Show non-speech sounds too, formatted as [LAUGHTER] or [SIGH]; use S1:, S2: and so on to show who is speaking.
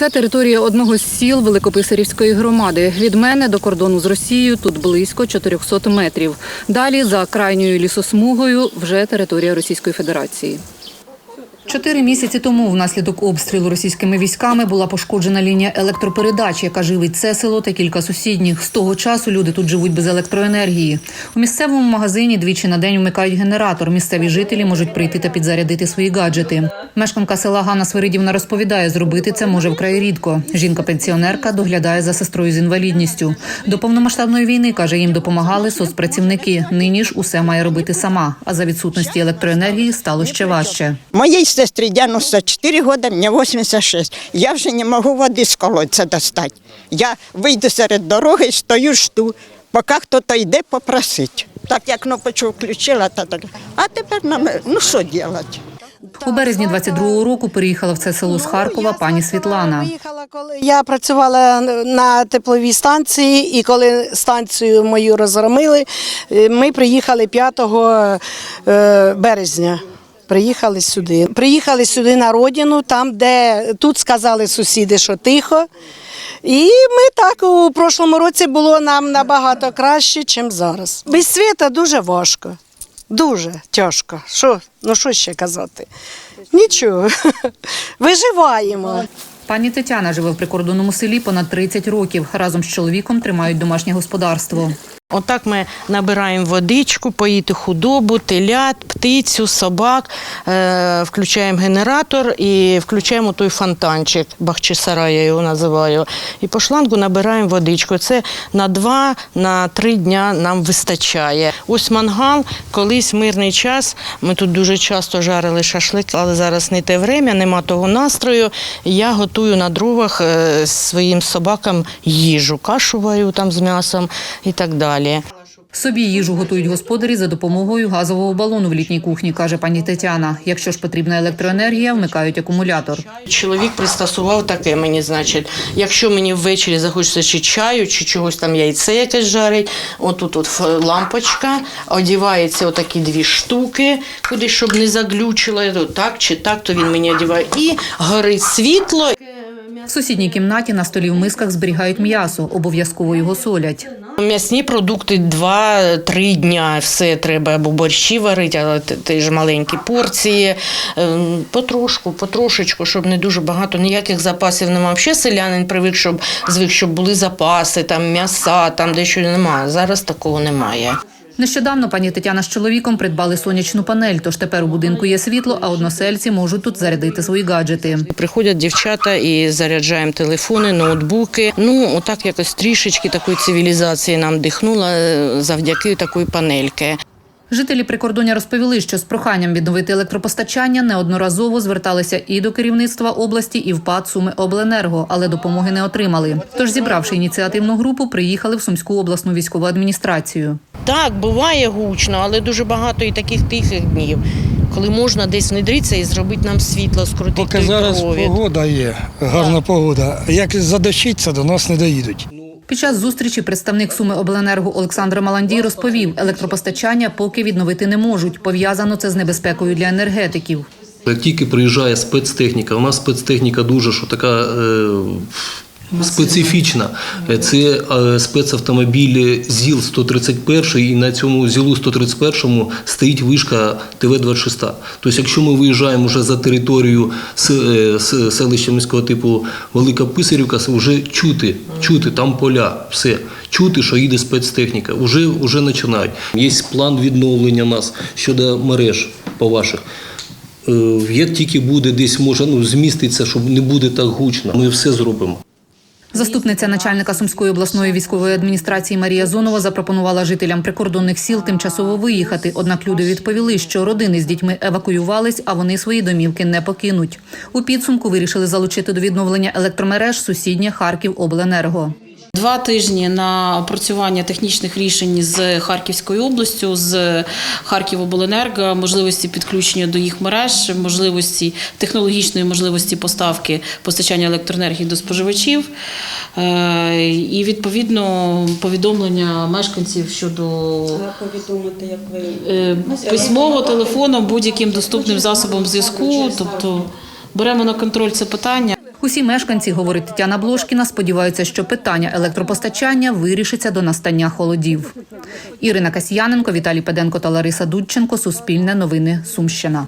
S1: Це територія одного з сіл Великописарівської громади. Від мене до кордону з Росією тут близько 400 метрів. Далі за крайньою лісосмугою вже територія Російської Федерації. Чотири місяці тому внаслідок обстрілу російськими військами була пошкоджена лінія електропередач, яка живить це село та кілька сусідніх. З того часу люди тут живуть без електроенергії. У місцевому магазині двічі на день вмикають генератор. Місцеві жителі можуть прийти та підзарядити свої гаджети. Мешканка села Ганна Свиридівна розповідає, зробити це може вкрай рідко. Жінка-пенсіонерка доглядає за сестрою з інвалідністю. До повномасштабної війни каже, їм допомагали соцпрацівники. Нині ж усе має робити сама. А за відсутності електроенергії стало ще важче.
S2: Моей сестре 94 года, мне 86. Я вже не можу води з колодця достати. Я вийду серед дороги, стою, жду, поки хтось йде попросить. Так я кнопочку включила, та так. А тепер нам, ну що робити?
S1: У березні 22-го року переїхала в це село з Харкова пані Світлана.
S3: Коли я працювала на тепловій станції, і коли станцію мою розгромили, е, ми приїхали 5 е, березня. Приїхали сюди. Приїхали сюди на родину, там, де тут сказали сусіди, що тихо. І ми так у прошлому році було нам набагато краще, ніж зараз. Без світа дуже важко. Дуже тяжко. Що, ну що ще казати? Нічого. [LAUGHS] Виживаємо.
S1: Пані Тетяна живе в прикордонному селі понад 30 років. Разом з чоловіком тримають домашнє господарство.
S4: Отак ми набираємо водичку, поїти худобу, телят, птицю, собак, е, включаємо генератор і включаємо той фонтанчик, Бахчисарай я його називаю. І по шлангу набираємо водичку. Це на два, на три дня нам вистачає. Ось мангал, колись мирний час. Ми тут дуже часто жарили шашлик, але зараз не те время, нема того настрою. Я готую на дровах е, своїм собакам їжу, кашу варю там з м'ясом і так далі.
S1: Собі їжу готують господарі за допомогою газового балону в літній кухні, каже пані Тетяна. Якщо ж потрібна електроенергія, вмикають акумулятор.
S4: Чоловік пристосував таке мені, значить, якщо мені ввечері захочеться чи чаю, чи чогось там яйце якесь жарить, отут от лампочка, одівається отакі дві штуки, куди щоб не заглючило, Я так чи так, то він мені одіває. І горить світло.
S1: В сусідній кімнаті на столі в мисках зберігають м'ясо, обов'язково його солять.
S4: М'ясні продукти два-три дня. Все треба або борщі варити, але те- ж маленькі порції. Ем, Потрошку, потрошечку, щоб не дуже багато ніяких запасів немає. Ще селянин привик, щоб звик, щоб були запаси, там м'яса, там дещо немає. Зараз такого немає.
S1: Нещодавно пані Тетяна з чоловіком придбали сонячну панель, тож тепер у будинку є світло, а односельці можуть тут зарядити свої гаджети.
S4: Приходять дівчата і заряджаємо телефони, ноутбуки. Ну, отак якось трішечки такої цивілізації нам дихнула е, завдяки такої панельки.
S1: Жителі прикордоння розповіли, що з проханням відновити електропостачання неодноразово зверталися і до керівництва області, і в ПАД Суми Обленерго, але допомоги не отримали. Тож, зібравши ініціативну групу, приїхали в Сумську обласну військову адміністрацію.
S4: Так, буває гучно, але дуже багато і таких тихих днів, коли можна десь внедритися і зробити нам світло, скрутити
S5: Поки
S4: той
S5: зараз
S4: провід.
S5: погода є, гарна погода. Як задощиться, до нас не доїдуть.
S1: Під час зустрічі представник Суми Обленерго Олександр Маландій розповів, електропостачання поки відновити не можуть. Пов'язано це з небезпекою для енергетиків.
S6: Як тільки приїжджає спецтехніка, у нас спецтехніка дуже що така е, специфічна. Це е, спецавтомобіль ЗІЛ-131, і на цьому ЗІЛу-131 стоїть вишка ТВ-26. Тобто, якщо ми виїжджаємо вже за територію е, селища міського типу Велика Писарівка, вже чути, чути, там поля, все. Чути, що їде спецтехніка, вже, вже починають. Є план відновлення нас щодо мереж по ваших. Е, Як тільки буде десь може ну, зміститься, щоб не буде так гучно, ми все зробимо.
S1: Заступниця начальника Сумської обласної військової адміністрації Марія Зонова запропонувала жителям прикордонних сіл тимчасово виїхати. Однак люди відповіли, що родини з дітьми евакуювались, а вони свої домівки не покинуть. У підсумку вирішили залучити до відновлення електромереж сусіднє Харків Обленерго.
S7: Два тижні на опрацювання технічних рішень з Харківською областю, з Харківобленерго, можливості підключення до їх мереж, можливості технологічної можливості поставки постачання електроенергії до споживачів, Е, і відповідно повідомлення мешканців щодо
S8: повідомити, як ви
S7: е, письмово, телефоном, будь-яким доступним засобом зв'язку. Тобто беремо на контроль це питання.
S1: Усі мешканці, говорить Тетяна Блошкіна, сподіваються, що питання електропостачання вирішиться до настання холодів. Ірина Касьяненко, Віталій Педенко та Лариса Дудченко. Суспільне новини Сумщина.